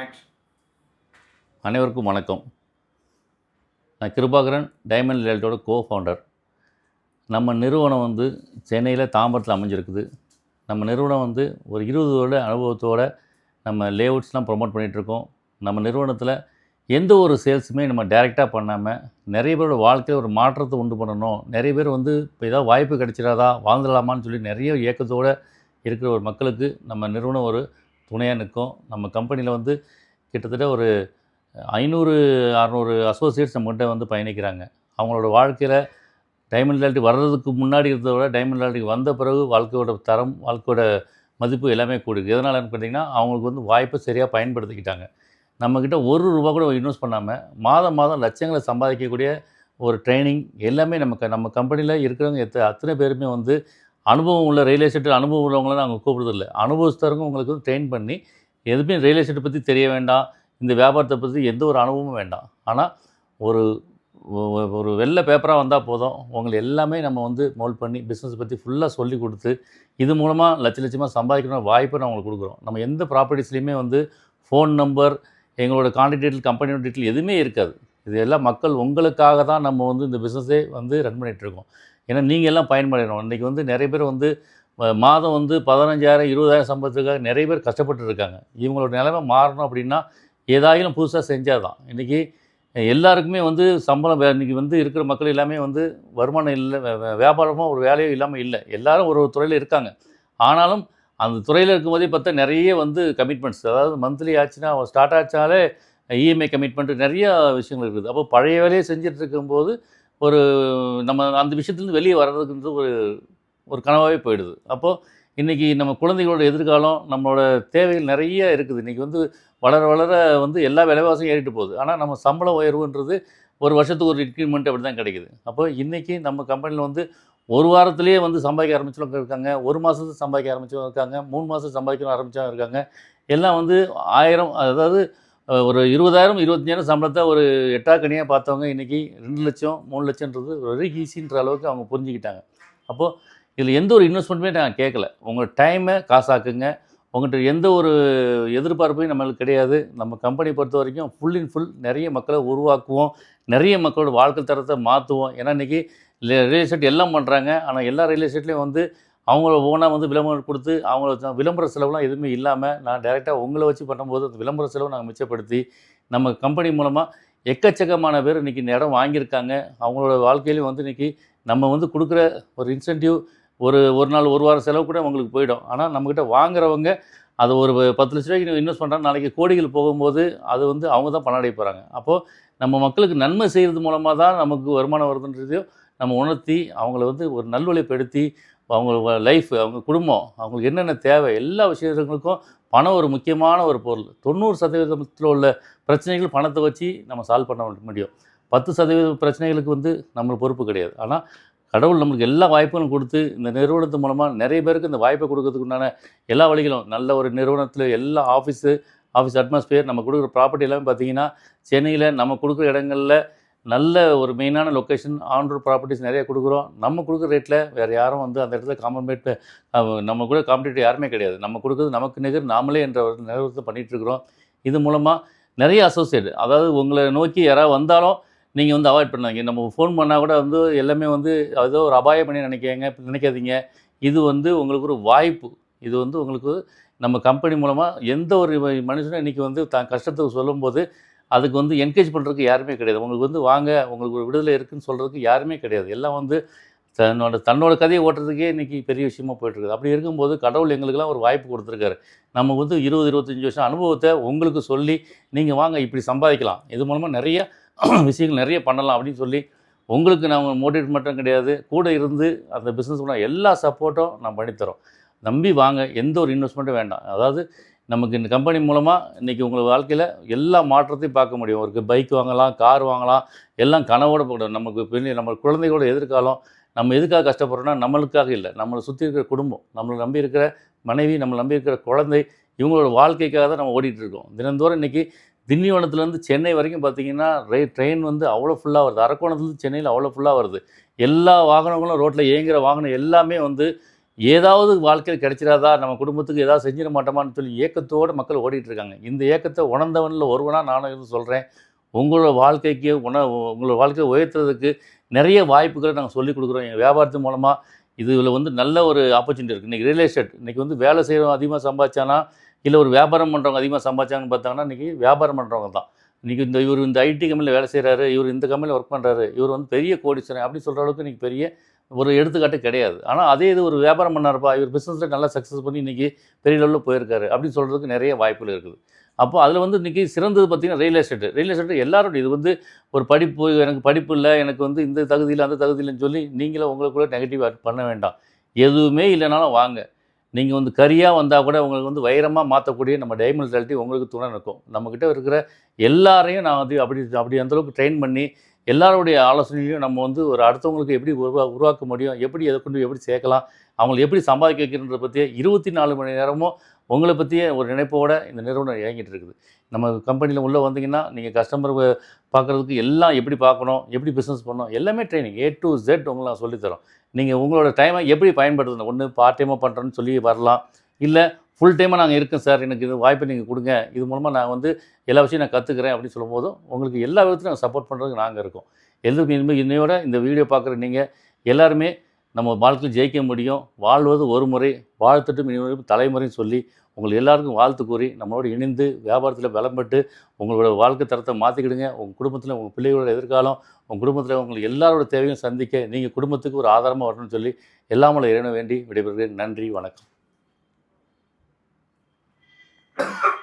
Action அனைவருக்கும் வணக்கம். நான் கிருபாகரன் டைமண்ட் ரியல்ட்டோட கோ ஃபவுண்டர் நம்ம நிறுவனம் வந்து சென்னையில் தாம்பரத்தில் அமைஞ்சிருக்குது. நம்ம நிறுவனம் வந்து ஒரு இருபது வருட அனுபவத்தோட நம்ம லேஅவுட்ஸ்லாம் ப்ரொமோட் பண்ணிகிட்ருக்கோம் நம்ம நிறுவனத்தில் எந்த ஒரு சேல்ஸுமே நம்ம டைரெக்டாக பண்ணாமல் நிறைய பேரோட வாழ்க்கையில் ஒரு மாற்றத்தை உண்டு பண்ணணும். நிறைய பேர் வந்து இப்போ ஏதாவது வாய்ப்பு கிடைச்சிடாதா வாழ்ந்துடலாமான்னு சொல்லி நிறைய இயக்கத்தோடு இருக்கிற ஒரு மக்களுக்கு நம்ம நிறுவனம் ஒரு துணையாக நிற்கும் நம்ம கம்பெனியில் வந்து கிட்டத்தட்ட ஒரு ஐநூறு அறநூறு அசோசியேட்ஸ் நம்மகிட்ட வந்து பயணிக்கிறாங்க. அவங்களோட வாழ்க்கையில் டைமண்ட் லால்ட்டி வர்றதுக்கு முன்னாடி இருந்ததை விட டைமண்ட் லால்ட்டிக்கு வந்த பிறகு வாழ்க்கையோட தரம் வாழ்க்கையோட மதிப்பு எல்லாமே கூடுது. எதனாலன்னு பார்த்தீங்கன்னா அவங்களுக்கு வந்து வாய்ப்பை சரியாக பயன்படுத்திக்கிட்டாங்க. நம்மக்கிட்ட ஒரு ரூபா கூட இன்வெஸ்ட் பண்ணாமல் மாதம் மாதம் லட்சங்களை சம்பாதிக்கக்கூடிய ஒரு ட்ரைனிங் எல்லாமே நமக்கு நம்ம கம்பெனியில் இருக்கிறவங்க எத்த அத்தனை பேருமே வந்து அனுபவம் உள்ள ரியல் எஸ்டேட் அனுபவம் உள்ளவங்கள நாங்கள் கூப்பிடுறதில்ல. அனுபவஸ்தரங்க உங்களுக்கு வந்து ட்ரெயின் பண்ணி எதுவுமே ரியல் எஸ்டேட்டை பற்றி தெரிய வேண்டாம். இந்த வியாபாரத்தை பற்றி எந்த ஒரு அனுபவமும் வேண்டாம். ஆனால் ஒரு ஒரு வெள்ளை பேப்பராக வந்தால் போதும். உங்களை எல்லாமே நம்ம வந்து மோல்ட் பண்ணி பிஸ்னஸ் பற்றி ஃபுல்லாக சொல்லி கொடுத்து இது மூலமாக லட்ச லட்சமாக சம்பாதிக்கணும் வாய்ப்பை நான் உங்களுக்கு கொடுக்குறோம். நம்ம எந்த ப்ராப்பர்ட்டிஸ்லையுமே வந்து ஃபோன் நம்பர் எங்களோட கான்டாக்ட் டீட்டெயில் கம்பெனியோட டீட்டெயில் எதுவுமே இருக்காது. இது எல்லாம் மக்கள் உங்களுக்காக தான் நம்ம வந்து இந்த பிஸ்னஸே வந்து ரன் பண்ணிகிட்ருக்கோம் ஏன்னா நீங்கள் எல்லாம் பயன்படணும் இன்றைக்கி வந்து நிறைய பேர் வந்து மாதம் வந்து பதினஞ்சாயிரம் இருபதாயிரம் சம்பளத்துக்காக நிறைய பேர் கஷ்டப்பட்டு இருக்காங்க இவங்களோட நிலைமை மாறணும் அப்படின்னா ஏதாயிலும் புதுசாக செஞ்சால் தான் இன்றைக்கி எல்லாருக்குமே வந்து சம்பளம் இன்றைக்கி இன்னைக்கு வந்து இருக்கிற மக்கள் எல்லாமே வந்து வருமானம் இல்லை வியாபாரமாக ஒரு வேலையும் இல்லாமல் இல்லை. எல்லாரும் ஒரு ஒரு துறையில் இருக்காங்க. ஆனாலும் அந்த துறையில் இருக்கும்போதே பார்த்தா நிறைய வந்து கமிட்மெண்ட்ஸ் அதாவது மந்த்லி ஆச்சுன்னா ஸ்டார்ட் ஆச்சாலே இஎம்ஐ கமிட்மெண்ட்டு நிறைய விஷயங்கள் இருக்குது. அப்போ பழைய வேலையை செஞ்சுட்டு இருக்கும்போது ஒரு நம்ம அந்த விஷயத்துலேருந்து வெளியே வர்றதுக்குன்றது ஒரு ஒரு கனவாகவே போயிடுது. அப்போது இன்றைக்கி நம்ம குழந்தைகளோட எதிர்காலம் நம்மளோட தேவைகள் நிறைய இருக்குது. இன்றைக்கி வந்து வளர வளர வந்து எல்லா விலைவாசியும் ஏறிட்டு போகுது. ஆனால் நம்ம சம்பள உயர்வுன்றது ஒரு வருஷத்துக்கு ஒரு இன்க்ரிமெண்ட் அப்படி தான் கிடைக்குது. அப்போ இன்றைக்கி நம்ம கம்பெனியில் வந்து ஒரு வாரத்துலேயே வந்து சம்பாதிக்க ஆரம்பிச்சவங்க இருக்காங்க. ஒரு மாதத்துக்கு சம்பாதிக்க ஆரம்பிச்சவங்க இருக்காங்க. மூணு மாதம் சம்பாதிக்க ஆரம்பித்தவங்க இருக்காங்க. எல்லாம் வந்து ஆயிரம் அதாவது ஒரு இருபதாயிரம் இருபத்தஞ்சாயிரம் சம்பளத்தை ஒரு எட்டாக்கணியாக பார்த்தவங்க இன்றைக்கி ரெண்டு லட்சம் மூணு லட்சம்ன்றது வெரி ஈஸின்ற அளவுக்கு அவங்க புரிஞ்சுக்கிட்டாங்க. அப்போது இதில் எந்த ஒரு இன்வெஸ்ட்மெண்ட்டுமே நான் கேட்கல உங்கள் டைமை காசாக்குங்க. உங்கள்கிட்ட எந்த ஒரு எதிர்பார்ப்பையும் நம்மளுக்கு கிடையாது. நம்ம கம்பெனி பொறுத்த வரைக்கும் ஃபுல் இன் ஃபுல் நிறைய மக்களை உருவாக்குவோம். நிறைய மக்களோட வாழ்க்கை தரத்தை மாற்றுவோம் ஏன்னா இன்றைக்கி ரியல் எஸ்டேட் எல்லாம் பண்ணுறாங்க ஆனால் எல்லா ரியல் எஸ்டேட்லேயும் வந்து அவங்கள ஓனாக வந்து விளம்பரம் கொடுத்து அவங்கள விளம்பர செலவுலாம் எதுவுமே இல்லாமல் நான் டைரெக்டாக உங்களை வச்சு பண்ணும்போது அந்த விளம்பர செலவு நாங்கள் மிச்சப்படுத்தி நம்ம கம்பெனி மூலமாக எக்கச்சக்கமான பேர் இன்றைக்கி இந்த இடம் வாங்கியிருக்காங்க. அவங்களோட வாழ்க்கையிலையும் வந்து இன்றைக்கி நம்ம வந்து கொடுக்குற ஒரு இன்சென்டிவ் ஒரு ஒரு நாள் ஒரு வாரம் செலவு கூட உங்களுக்கு போயிடும். ஆனால் நம்மக்கிட்ட வாங்குறவங்க அது ஒரு பத்து லட்ச ரூபாய்க்கு இன்வெஸ்ட் பண்ணுறாங்க நாளைக்கு கோடிகள் போகும்போது அது வந்து அவங்க தான் பணம் அடைய போகிறாங்க அப்போது நம்ம மக்களுக்கு நன்மை செய்கிறது மூலமாக தான் நமக்கு வருமானம் வருதுன்றதையும் நம்ம உணர்த்தி அவங்கள வந்து ஒரு நல்வழிப்படுத்தி அவங்க லைஃப் அவங்க குடும்பம் அவங்களுக்கு என்னென்ன தேவை எல்லா விஷயங்களுக்கும் பணம் ஒரு முக்கியமான ஒரு பொருள். தொண்ணூறு சதவீதத்தில் உள்ள பிரச்சனைகள் பணத்தை வச்சு நம்ம சால்வ் பண்ண முடியும். பத்து சதவீத பிரச்சனைகளுக்கு வந்து நம்ம பொறுப்பு கிடையாது. ஆனால் கடவுள் நம்மளுக்கு எல்லா வாய்ப்புகளும் கொடுத்து இந்த நிறுவனத்து மூலமாக நிறைய பேருக்கு இந்த வாய்ப்பை கொடுக்கறதுக்கு உண்டான எல்லா வழிகளும் நல்ல ஒரு நிறுவனத்தில் எல்லா ஆஃபீஸு ஆஃபீஸ் அட்மாஸ்பியர் நம்ம கொடுக்குற ப்ராப்பர்ட்டி எல்லாமே பார்த்தீங்கன்னா சென்னையில் நம்ம கொடுக்குற இடங்களில் நல்ல ஒரு மெயினான லொக்கேஷன் ஆன்ரோட் ப்ராப்பர்ட்டிஸ் நிறைய கொடுக்குறோம். நம்ம கொடுக்குற ரேட்டில் வேறு யாரும் வந்து அந்த இடத்துல காம்பன்மேட் நம்ம கூட காம்படிட்டர் யாருமே கிடையாது. நம்ம கொடுக்குறது நமக்கு நிகர் நாமளே என்ற ஒரு நிறுவனத்தை பண்ணிகிட்ருக்குறோம் இது மூலமாக நிறைய அசோசியேட் அதாவது உங்களை நோக்கி யாராவது வந்தாலும் நீங்கள் வந்து அவாய்ட் பண்ணாங்க நம்ம ஃபோன் பண்ணால் கூட வந்து எல்லாமே வந்து ஏதோ ஒரு அபாயம் பண்ணி நினைக்காங்க நினைக்காதீங்க. இது வந்து உங்களுக்கு ஒரு வாய்ப்பு. இது வந்து உங்களுக்கு நம்ம கம்பெனி மூலமாக எந்த ஒரு மனுஷனும் இன்றைக்கி வந்து தான் கஷ்டத்தை சொல்லும்போது அதுக்கு வந்து என்கரேஜ் பண்ணுறதுக்கு யாருமே கிடையாது. உங்களுக்கு வந்து வாங்க உங்களுக்கு ஒரு விடுதலை இருக்குதுன்னு சொல்கிறதுக்கு யாருமே கிடையாது. எல்லாம் வந்து தன்னோட தன்னோட கதையை ஓட்டுறதுக்கே இன்றைக்கி பெரிய விஷயமா போயிட்டுருக்குது. அப்படி இருக்கும்போது கடவுள் எங்களுக்கெல்லாம் ஒரு வாய்ப்பு கொடுத்துருக்காரு. நம்ம வந்து இருபது இருபத்தஞ்சி வருஷம் அனுபவத்தை உங்களுக்கு சொல்லி நீங்கள் வாங்க இப்படி சம்பாதிக்கலாம். இது மூலமாக நிறைய விஷயங்கள் நிறைய பண்ணலாம் அப்படின்னு சொல்லி உங்களுக்கு நாங்கள் மோட்டிவேட் மட்டும் கிடையாது. கூட இருந்து அந்த பிஸ்னஸ் பண்ண எல்லா சப்போர்ட்டும் நான் பண்ணித்தரோம். நம்பி வாங்க எந்த ஒரு இன்வெஸ்ட்மெண்ட்டும் வேண்டாம். அதாவது நமக்கு இந்த கம்பெனி மூலமாக இன்றைக்கி உங்கள் வாழ்க்கையில் எல்லா மாற்றத்தையும் பார்க்க முடியும். ஒரு பைக் வாங்கலாம் கார் வாங்கலாம் எல்லாம் கனவோட போகணும் நமக்கு பெரிய நம்ம குழந்தைகளோட எதிர்காலம் நம்ம எதுக்காக கஷ்டப்படுறோம்னா நம்மளுக்காக இல்லை. நம்மளை சுற்றி இருக்கிற குடும்பம் நம்மளை நம்பி இருக்கிற மனைவி நம்மளை நம்பி இருக்கிற குழந்தை இவங்களோட வாழ்க்கைக்காக தான் நம்ம ஓடிட்டுருக்கோம் தினந்தோறும் இன்றைக்கி திண்டிவனத்துலேருந்து சென்னை வரைக்கும் பார்த்தீங்கன்னா ரே ட்ரெயின் வந்து அவ்வளோ ஃபுல்லாக வருது. அரக்கோணத்துலேருந்து சென்னையில் அவ்வளோ ஃபுல்லாக வருது. எல்லா வாகனங்களும் ரோட்டில் இயங்குகிற வாகனம் எல்லாமே வந்து ஏதாவது வாழ்க்கையில் கிடைச்சிடாதா? நம்ம குடும்பத்துக்கு ஏதாவது செஞ்சிட மாட்டோமான்னு சொல்லி ஏக்கத்தோடு மக்கள் ஓடிட்டு இருக்காங்க. இந்த ஏக்கத்தை உணர்ந்தவனில் ஒருவனாக நானும் இருந்து சொல்கிறேன் உங்களோட வாழ்க்கைக்கு உண உங்களோட வாழ்க்கையை உயர்த்துறதுக்கு நிறைய வாய்ப்புகளை நாங்கள் சொல்லிக் கொடுக்குறோம். எங்கள் வியாபாரத்து மூலமாக இதில் வந்து நல்ல ஒரு ஆப்பர்ச்சுனிட்டி இருக்குது இன்றைக்கி ரியல் எஸ்டேட் இன்றைக்கி வந்து வேலை செய்கிறவங்க அதிகமாக சம்பாதிச்சானா இல்லை ஒரு வியாபாரம் பண்ணுறவங்க அதிகமாக சம்பாதிச்சாங்கன்னு பார்த்தாங்கன்னா இன்றைக்கி வியாபாரம் பண்ணுறவங்க தான். இன்றைக்கி இந்த இவர் இந்த ஐடி கம்பெனியில் வேலை செய்கிறாரு இவர் இந்த கம்பெனியில் ஒர்க் பண்ணுறாரு இவர் வந்து பெரிய கோடிஸ்வரன் அப்படி சொல்கிற அளவுக்கு இன்றைக்கி பெரிய ஒரு எடுத்துக்காட்டு கிடையாது. ஆனால் அதே இது ஒரு வியாபாரம் பண்ணார்ப்பா இவர் பிஸ்னஸில் நல்லா சக்ஸஸ் பண்ணி இன்றைக்கி பெரிய லெவலில் போயிருக்காரு அப்படின்னு சொல்கிறதுக்கு நிறைய வாய்ப்புகள் இருக்குது. அப்போ அதில் வந்து இன்றைக்கி சிறந்தது பார்த்திங்கன்னா ரியல் எஸ்டேட் ரியல் எஸ்டேட் எல்லாரோட இது வந்து ஒரு படிப்பு எனக்கு படிப்பு இல்லை எனக்கு வந்து இந்த தகுதியில் அந்த தகுதியில்னு சொல்லி நீங்களும் உங்களுக்குள்ள நெகட்டிவ் பண்ண வேண்டாம். எதுவுமே இல்லைனாலும் வாங்க. நீங்கள் வந்து கரியாக வந்தால் கூட உங்களுக்கு வந்து வைரமாக மாற்றக்கூடிய நம்ம டைமண்ட் ரியாலிட்டி உங்களுக்கு துணை இருக்கும் நம்மக்கிட்ட இருக்கிற எல்லாரையும் நான் வந்து அப்படி அப்படி அந்தளவுக்கு ட்ரெயின் பண்ணி எல்லாருடைய ஆலோசனையும் நம்ம வந்து ஒரு அடுத்தவங்களுக்கு எப்படி உருவா உருவாக்க முடியும்? எப்படி எதை கொண்டு எப்படி சேர்க்கலாம்? அவங்களை எப்படி சம்பாதிக்க வைக்கிறன்றத பற்றிய இருபத்தி நாலு மணி நேரமும் உங்களை பற்றியே ஒரு நினைப்போடு இந்த நிறுவனம் இயங்கிட்டு இருக்குது. நம்ம கம்பெனியில் உள்ளே வந்தீங்கன்னா நீங்கள் கஸ்டமர் பார்க்குறதுக்கு எல்லாம் எப்படி பார்க்கணும்? எப்படி பிஸ்னஸ் பண்ணணும்? எல்லாமே ட்ரைனிங் ஏ டு ஜெட் உங்களை நான் சொல்லித்தரோம். நீங்கள் உங்களோட டைமை எப்படி பயன்படுத்தணும்? ஒன்று பார்ட் டைமாக பண்ணுறேன்னு சொல்லி வரலாம். இல்லை ஃபுல் டைமாக நாங்கள் இருக்கேன் சார் எனக்கு இது வாய்ப்பை நீங்கள் கொடுங்க. இது மூலமாக நான் வந்து எல்லா விஷயம் நான் கற்றுக்கிறேன் அப்படின்னு சொல்லும்போதும் உங்களுக்கு எல்லா விதத்துலையும் நாங்கள் சப்போர்ட் பண்ணுறதுக்கு நாங்கள் இருக்கோம். எதுவும் இனிமேல் இன்னையோட இந்த வீடியோ பார்க்குற நீங்கள் எல்லாருமே நம்ம வாழ்க்கையில் ஜெயிக்க முடியும். வாழ்வது ஒரு முறை வாழ்த்துட்டும் இனிமேல் தலைமுறைன்னு சொல்லி உங்களுக்கு எல்லாருக்கும் வாழ்த்து கூறி நம்மளோட இணைந்து வியாபாரத்தில் விளம்பட்டு உங்களோட வாழ்க்கை தரத்தை மாற்றிக்கிடுங்க உங்கள் குடும்பத்தில் உங்கள் பிள்ளைகளோட எதிர்காலம் உங்கள் குடும்பத்தில் உங்களுக்கு எல்லாரோட தேவையும் சந்திக்க நீங்கள் குடும்பத்துக்கு ஒரு ஆதாரமாக வரணும்னு சொல்லி எல்லாமே இறைவன வேண்டி விடைபெறுகிறேன். நன்றி வணக்கம். you